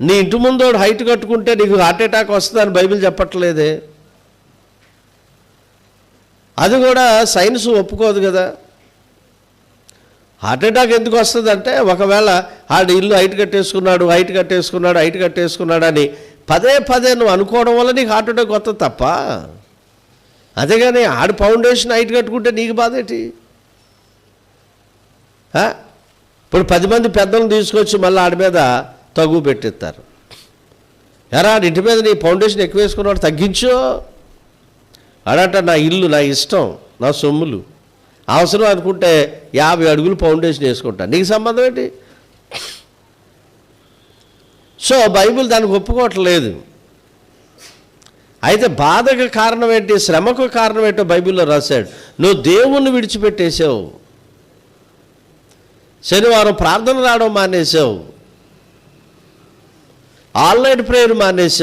నీ ఇంటి ముందు హైట్ కట్టుకుంటే నీకు హార్ట్ అటాక్ వస్తుందని బైబిల్ చెప్పట్లేదే. అది కూడా సైన్స్ ఒప్పుకోదు కదా. హార్ట్ అటాక్ ఎందుకు వస్తుందంటే ఒకవేళ ఆడు ఇల్లు హైట్ కట్టేసుకున్నాడు హైట్ కట్టేసుకున్నాడు హైట్ కట్టేసుకున్నాడు అని పదే పదే నువ్వు అనుకోవడం వల్ల నీకు హార్ట్ అటాక్ వస్తుంది తప్ప. అదే కానీ ఆడు ఫౌండేషన్ హైట్ కట్టుకుంటే నీకు బాధ ఏంటి? ఇప్పుడు పది మంది పెద్దలను తీసుకొచ్చి మళ్ళీ ఆడి మీద తగు పెట్టిస్తారు. ఎరా ఇంటి మీద నీ ఫౌండేషన్ ఎక్కువ వేసుకున్నాడు తగ్గించో. ఆడంట నా ఇల్లు నా ఇష్టం నా సొమ్ములు. అవసరం అనుకుంటే యాభై అడుగులు ఫౌండేషన్ వేసుకుంటా. నీకు సంబంధం ఏంటి? సో బైబిల్ దానికి ఒప్పుకోవట్లేదు. అయితే బాధకు కారణం ఏంటి? శ్రమకు కారణం ఏంటో బైబిల్లో రాశాడు. నువ్వు దేవుణ్ణి విడిచిపెట్టేశావు. శనివారం ప్రార్థన రావడం మానేశావు. ఆన్లైన్ ప్రేయర్ మానేసి